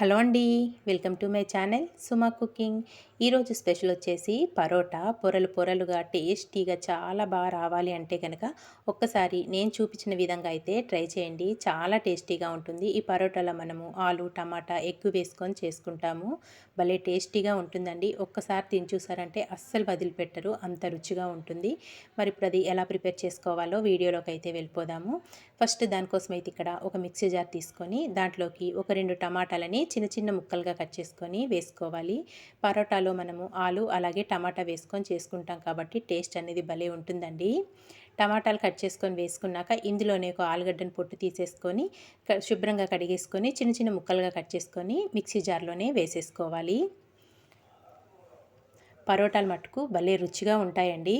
Hello అండి welcome to my channel Suma cooking. ఈరోజు special వచ్చేసి పరోటా. పొరలు పొరలుగా టేస్టీగా చాలా బాగా రావాలి అంటే కనుక ఒక్కసారి నేను చూపించిన విధంగా అయితే ట్రై చేయండి. చాలా టేస్టీగా ఉంటుంది. ఈ పరోటాలో మనము ఆలు టమాటా ఎగ్ వేసుకొని చేసుకుంటాము. భలే టేస్టీగా ఉంటుందండి. ఒక్కసారి తిని చూసారంటే అస్సలు వదిలిపెట్టరు. అంత రుచిగా ఉంటుంది. మరి ఇప్పుడు అది ఎలా ప్రిపేర్ చేసుకోవాలో వీడియోలోకి అయితే వెళ్ళిపోదాము. ఫస్ట్ దానికోసం అయితే ఇక్కడ ఒక మిక్సీ జార్ తీసుకొని దాంట్లోకి ఒక రెండు టమాటాలని చిన్న చిన్న ముక్కలుగా కట్ చేసుకొని వేసుకోవాలి. పరోటాలో మనము ఆలు అలాగే టమాటా వేసుకొని చేసుకుంటాం కాబట్టి టేస్ట్ అనేది భలే ఉంటుందండి. టమాటాలు కట్ చేసుకొని వేసుకున్నాక ఇందులోనే ఒక ఆలుగడ్డను పొట్టు తీసేసుకొని శుభ్రంగా కడిగేసుకొని చిన్న చిన్న ముక్కలుగా కట్ చేసుకొని మిక్సీ జార్లోనే వేసేసుకోవాలి. పరోటాలు మట్టుకు భలే రుచిగా ఉంటాయండి.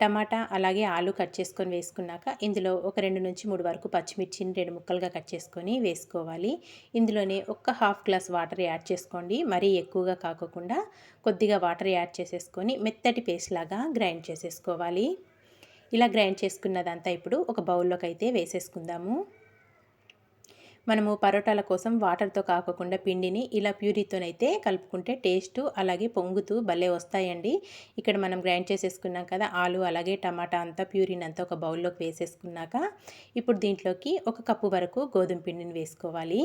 టమాటా అలాగే ఆలు కట్ చేసుకొని వేసుకున్నాక ఇందులో ఒక రెండు నుంచి మూడు వరకు పచ్చిమిర్చిని రెండు ముక్కలుగా కట్ చేసుకొని వేసుకోవాలి. ఇందులోనే ఒక్క హాఫ్ గ్లాస్ వాటర్ యాడ్ చేసుకోండి. మరీ ఎక్కువగా కాకోకుండా కొద్దిగా వాటర్ యాడ్ చేసేసుకొని మెత్తటి పేస్ట్ లాగా గ్రైండ్ చేసేసుకోవాలి. ఇలా గ్రైండ్ చేసుకున్నదంతా ఇప్పుడు ఒక బౌల్లోకి అయితే వేసేసుకుందాము. మనము పరోటాల కోసం వాటర్తో కాకుండా పిండిని ఇలా ప్యూరీతోనైతే కలుపుకుంటే టేస్ట్ అలాగే పొంగుతూ భలే వస్తాయండి. ఇక్కడ మనం గ్రైండ్ చేసేసుకున్నాం కదా ఆలు అలాగే టమాటా అంతా ప్యూరీని అంతా ఒక బౌల్లోకి వేసేసుకున్నాక ఇప్పుడు దీంట్లోకి ఒక కప్పు వరకు గోధుమ పిండిని వేసుకోవాలి.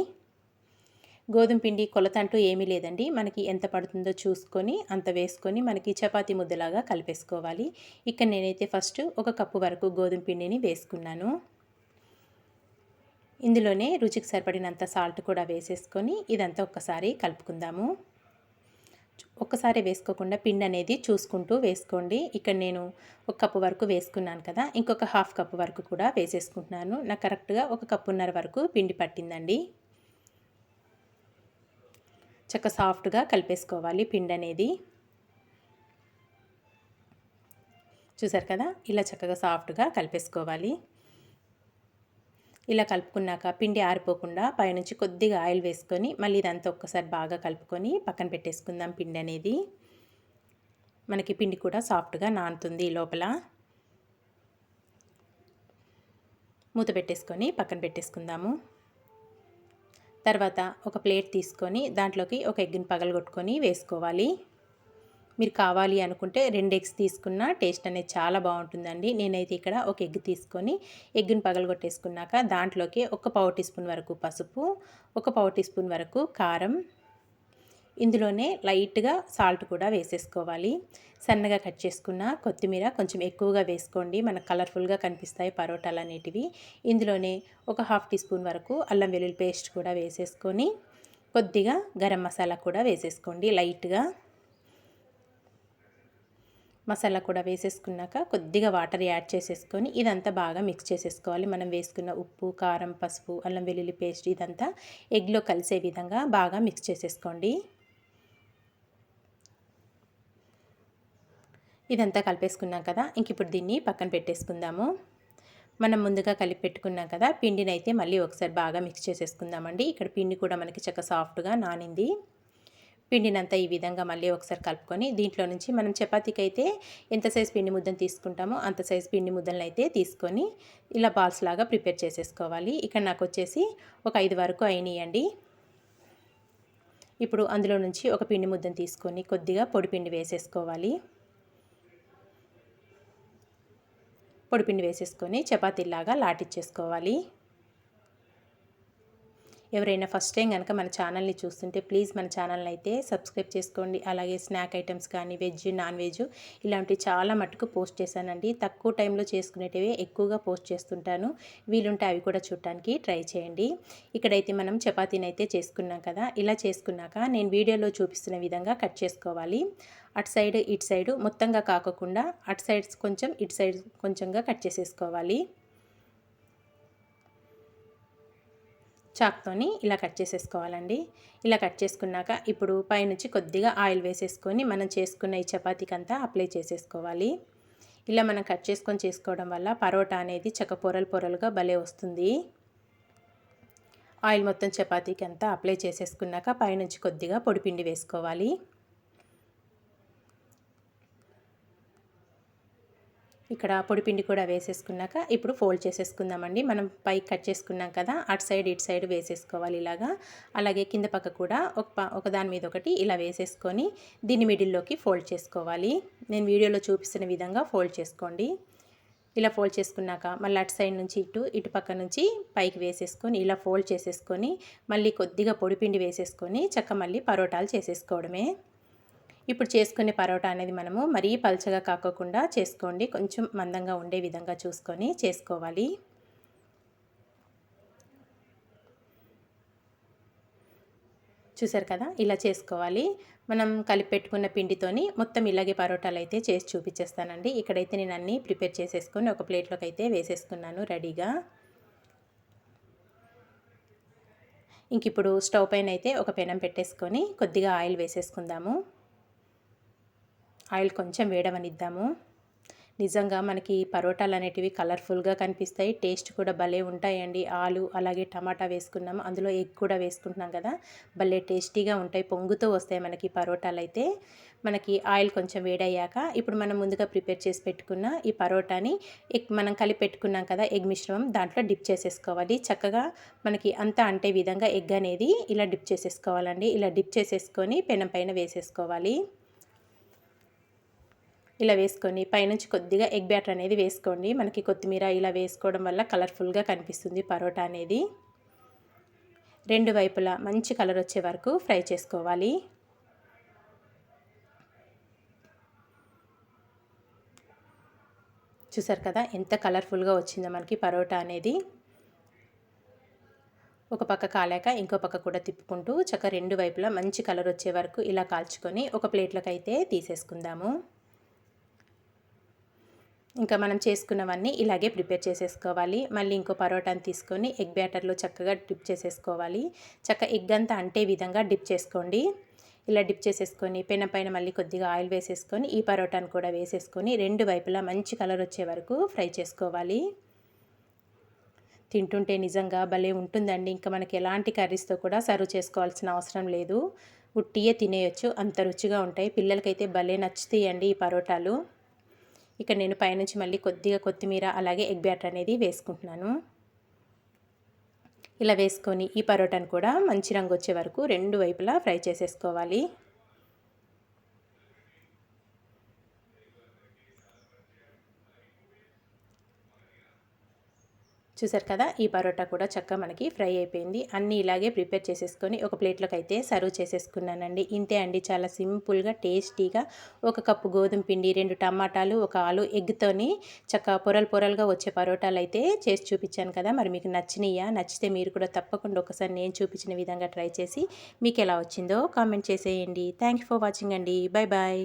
గోధుమ పిండి కొలత అంటూ ఏమీ లేదండి. మనకి ఎంత పడుతుందో చూసుకొని అంత వేసుకొని మనకి చపాతీ ముద్దలాగా కలిపేసుకోవాలి. ఇక్కడ నేనైతే ఫస్ట్ ఒక కప్పు వరకు గోధుమ పిండిని వేసుకున్నాను. ఇందులోనే రుచికి సరిపడినంత సాల్ట్ కూడా వేసేసుకొని ఇదంతా ఒక్కసారి కలుపుకుందాము. ఒక్కసారి వేసుకోకుండా పిండి అనేది చూసుకుంటూ వేసుకోండి. ఇక్కడ నేను ఒక కప్పు వరకు వేసుకున్నాను కదా ఇంకొక హాఫ్ కప్పు వరకు కూడా వేసేసుకుంటున్నాను. నాకు కరెక్ట్గా ఒక కప్పున్నర వరకు పిండి పట్టిందండి. చక్క సాఫ్ట్గా కలిపేసుకోవాలి పిండి అనేది. చూసారు కదా ఇలా చక్కగా సాఫ్ట్గా కలిపేసుకోవాలి. ఇలా కలుపుకున్నాక పిండి ఆరిపోకుండా పైనుంచి కొద్దిగా ఆయిల్ వేసుకొని మళ్ళీ ఇదంతా ఒక్కసారి బాగా కలుపుకొని పక్కన పెట్టేసుకుందాం పిండి అనేది. మనకి పిండి కూడా సాఫ్ట్గా నానుతుంది లోపల. మూత పెట్టేసుకొని పక్కన పెట్టేసుకుందాము. తర్వాత ఒక ప్లేట్ తీసుకొని దాంట్లోకి ఒక ఎగ్గుని పగలగొట్టుకొని వేసుకోవాలి. మీరు కావాలి అనుకుంటే రెండు ఎగ్స్ తీసుకున్న టేస్ట్ అనేది చాలా బాగుంటుందండి. నేనైతే ఇక్కడ ఒక ఎగ్ తీసుకొని ఎగ్ని పగలగొట్టేసుకున్నాక దాంట్లోకి ఒక పావు టీ స్పూన్ వరకు పసుపు ఒక పావు టీ స్పూన్ వరకు కారం ఇందులోనే లైట్గా సాల్ట్ కూడా వేసేసుకోవాలి. సన్నగా కట్ చేసుకున్న కొత్తిమీర కొంచెం ఎక్కువగా వేసుకోండి. మనకు కలర్ఫుల్గా కనిపిస్తాయి పరోటాలు అనేటివి. ఇందులోనే ఒక హాఫ్ టీ స్పూన్ వరకు అల్లం వెల్లుల్లి పేస్ట్ కూడా వేసేసుకొని కొద్దిగా గరం మసాలా కూడా వేసేసుకోండి లైట్గా. మసాలా కూడా వేసేసుకున్నాక కొద్దిగా వాటర్ యాడ్ చేసేసుకొని ఇదంతా బాగా మిక్స్ చేసేసుకోవాలి. మనం వేసుకున్న ఉప్పు కారం పసుపు అల్లం వెల్లుల్లి పేస్ట్ ఇదంతా ఎగ్లో కలిసే విధంగా బాగా మిక్స్ చేసేసుకోండి. ఇదంతా కలిపేసుకున్నాం కదా ఇంక ఇప్పుడు దీన్ని పక్కన పెట్టేసుకుందాము. మనం ముందుగా కలిపి పెట్టుకున్నాం కదా పిండిని అయితే మళ్ళీ ఒకసారి బాగా మిక్స్ చేసేసుకుందామండి. ఇక్కడ పిండి కూడా మనకి చక్క సాఫ్ట్గా నానింది. పిండినంతా ఈ విధంగా మళ్ళీ ఒకసారి కలుపుకొని దీంట్లో నుంచి మనం చపాతీకి అయితే ఎంత సైజు పిండి ముద్దను తీసుకుంటామో అంత సైజు పిండి ముద్దలను అయితే తీసుకొని ఇలా బాల్స్ లాగా ప్రిపేర్ చేసేసుకోవాలి. ఇక్కడ నాకు వచ్చేసి ఒక ఐదు వరకు అయినాయండి. ఇప్పుడు అందులో నుంచి ఒక పిండి ముద్దను తీసుకొని కొద్దిగా పొడిపిండి వేసేసుకోవాలి. పొడిపిండి వేసేసుకొని చపాతీలాగా లాటిచ్చేసుకోవాలి. ఎవరైనా ఫస్ట్ టైం కనుక మన ఛానల్ని చూస్తుంటే ప్లీజ్ మన ఛానల్ని అయితే సబ్స్క్రైబ్ చేసుకోండి. అలాగే స్నాక్ ఐటమ్స్ కానీ వెజ్ నాన్ వెజ్ ఇలాంటివి చాలా మటుకు పోస్ట్ చేశానండి. తక్కువ టైంలో చేసుకునేటివి ఎక్కువగా పోస్ట్ చేస్తుంటాను. వీలుంటే అవి కూడా చూడటానికి ట్రై చేయండి. ఇక్కడైతే మనం చపాతీని అయితే చేసుకున్నాం కదా ఇలా చేసుకున్నాక నేను వీడియోలో చూపిస్తున్న విధంగా కట్ చేసుకోవాలి. అటు సైడ్ ఇటు సైడ్ మొత్తంగా కాకుండా అటు సైడ్స్ కొంచెం ఇటు సైడ్ కొంచెంగా కట్ చేసేసుకోవాలి. చాక్తోని ఇలా కట్ చేసేసుకోవాలండి. ఇలా కట్ చేసుకున్నాక ఇప్పుడు పైనుంచి కొద్దిగా ఆయిల్ వేసేసుకొని మనం చేసుకున్న ఈ చపాతీకి అంతా అప్లై చేసేసుకోవాలి. ఇలా మనం కట్ చేసుకొని చేసుకోవడం వల్ల పరోటా అనేది చక్క పొరలు పొరలుగా భలే వస్తుంది. ఆయిల్ మొత్తం చపాతీకి అంతా అప్లై చేసేసుకున్నాక పైనుంచి కొద్దిగా పొడిపిండి వేసుకోవాలి. ఇక్కడ పొడిపిండి కూడా వేసేసుకున్నాక ఇప్పుడు ఫోల్డ్ చేసేసుకుందామండి. మనం పైకి కట్ చేసుకున్నాం కదా అటు సైడ్ ఇటు సైడ్ వేసేసుకోవాలి ఇలాగా. అలాగే కింద పక్క కూడా ఒక ఒక దాని మీద ఒకటి ఇలా వేసేసుకొని దీన్ని మిడిల్లోకి ఫోల్డ్ చేసుకోవాలి. నేను వీడియోలో చూపిస్తున్న విధంగా ఫోల్డ్ చేసుకోండి. ఇలా ఫోల్డ్ చేసుకున్నాక మళ్ళీ అటు సైడ్ నుంచి ఇటు ఇటు పక్క నుంచి పైకి వేసేసుకొని ఇలా ఫోల్డ్ చేసేసుకొని మళ్ళీ కొద్దిగా పొడిపిండి వేసేసుకొని చక్క మళ్ళీ పరోటాలు చేసేసుకోవడమే. ఇప్పుడు చేసుకునే పరోటా అనేది మనము మరీ పల్చగా కాకోకుండా చేసుకోండి. కొంచెం మందంగా ఉండే విధంగా చూసుకొని చేసుకోవాలి. చూసారు కదా? ఇలా చేసుకోవాలి. మనం కలిపి పెట్టుకున్న పిండితోని మొత్తం ఇలాగే పరోటాలు అయితే చేసి చూపించేస్తానండి. ఇక్కడైతే నేను అన్నీ ప్రిపేర్ చేసేసుకొని ఒక ప్లేట్లోకి అయితే వేసేసుకున్నాను రెడీగా. ఇంక ఇప్పుడు స్టవ్ పైన అయితే ఒక పెనం పెట్టేసుకొని కొద్దిగా ఆయిల్ వేసేసుకుందాము. ఆయిల్ కొంచెం వేడవనిద్దాము. నిజంగా మనకి పరోటాలు అనేటివి కలర్ఫుల్గా కనిపిస్తాయి. టేస్ట్ కూడా భలే ఉంటాయండి. ఆలు అలాగే టమాటా వేసుకున్నాము అందులో ఎగ్ కూడా వేసుకుంటున్నాం కదా. భలే టేస్టీగా ఉంటాయి. పొంగుతూ వస్తాయి మనకి పరోటాలు అయితే మనకి ఆయిల్ కొంచెం వేడయ్యాక ఇప్పుడు మనం ముందుగా ప్రిపేర్ చేసి పెట్టుకున్న ఈ పరోటాని ఎగ్ మనం కలిపి పెట్టుకున్నాం కదా ఎగ్ మిశ్రమం దాంట్లో డిప్ చేసేసుకోవాలి. చక్కగా మనకి అంతా అంటే విధంగా ఎగ్ అనేది ఇలా డిప్ చేసేసుకోవాలండి. ఇలా డిప్ చేసేసుకొని పెనం పైన వేసేసుకోవాలి. ఇలా వేసుకొని పైనుంచి కొద్దిగా ఎగ్ బ్యాటర్ అనేది వేసుకోండి. మనకి కొత్తిమీర ఇలా వేసుకోవడం వల్ల కలర్ఫుల్గా కనిపిస్తుంది పరోటా అనేది. రెండు వైపులా మంచి కలర్ వచ్చే వరకు ఫ్రై చేసుకోవాలి. చూసారు కదా? ఎంత కలర్ఫుల్గా వచ్చిందో మనకి పరోటా అనేది. ఒక పక్క కాలాక ఇంకో పక్క కూడా తిప్పుకుంటూ చక్క రెండు వైపులా మంచి కలర్ వచ్చే వరకు ఇలా కాల్చుకొని ఒక ప్లేట్లోకి అయితే తీసేసుకుందాము. ఇంకా మనం చేసుకున్నవన్నీ ఇలాగే ప్రిపేర్ చేసేసుకోవాలి. మళ్ళీ ఇంకో పరోటాని తీసుకొని ఎగ్ బ్యాటర్లో చక్కగా డిప్ చేసేసుకోవాలి. చక్క ఎగ్ అంతా అంటే విధంగా డిప్ చేసుకోండి. ఇలా డిప్ చేసేసుకొని పెన పైన మళ్ళీ కొద్దిగా ఆయిల్ వేసేసుకొని ఈ పరోటాను కూడా వేసేసుకొని రెండు వైపులా మంచి కలర్ వచ్చే వరకు ఫ్రై చేసుకోవాలి. తింటుంటే నిజంగా భలే ఉంటుందండి. ఇంకా మనకి ఎలాంటి కర్రీస్తో కూడా సర్వ్ చేసుకోవాల్సిన అవసరం లేదు. ఉట్టియే తినేయచ్చు. అంత రుచిగా ఉంటాయి. పిల్లలకైతే భలే నచ్చుతాయండి ఈ పరోటాలు. ఇక్కడ నేను పైనుంచి మళ్ళీ కొద్దిగా కొత్తిమీర అలాగే ఎగ్ బ్యాటర్ అనేది వేసుకుంటున్నాను. ఇలా వేసుకొని ఈ పరోటాను కూడా మంచి రంగు వచ్చే వరకు రెండు వైపులా ఫ్రై చేసేసుకోవాలి. చూసారు కదా ఈ పరోటా కూడా చక్కగా మనకి ఫ్రై అయిపోయింది. అన్నీ ఇలాగే ప్రిపేర్ చేసేసుకొని ఒక ప్లేట్లోకి అయితే సర్వ్ చేసేసుకున్నానండి. ఇంతే అండి చాలా సింపుల్గా టేస్టీగా ఒక కప్పు గోధుమ పిండి రెండు టమాటాలు ఒక ఆలు ఎగ్తోని చక్కగా పొరలు పొరలుగా వచ్చే పరోటాలు అయితే చేసి చూపించాను కదా. మరి మీకు నచ్చినాయా నచ్చితే మీరు కూడా తప్పకుండా ఒకసారి నేను చూపించిన విధంగా ట్రై చేసి మీకు ఎలా వచ్చిందో కామెంట్ చేసేయండి. థ్యాంక్ ఫర్ వాచింగ్ అండి. Bye bye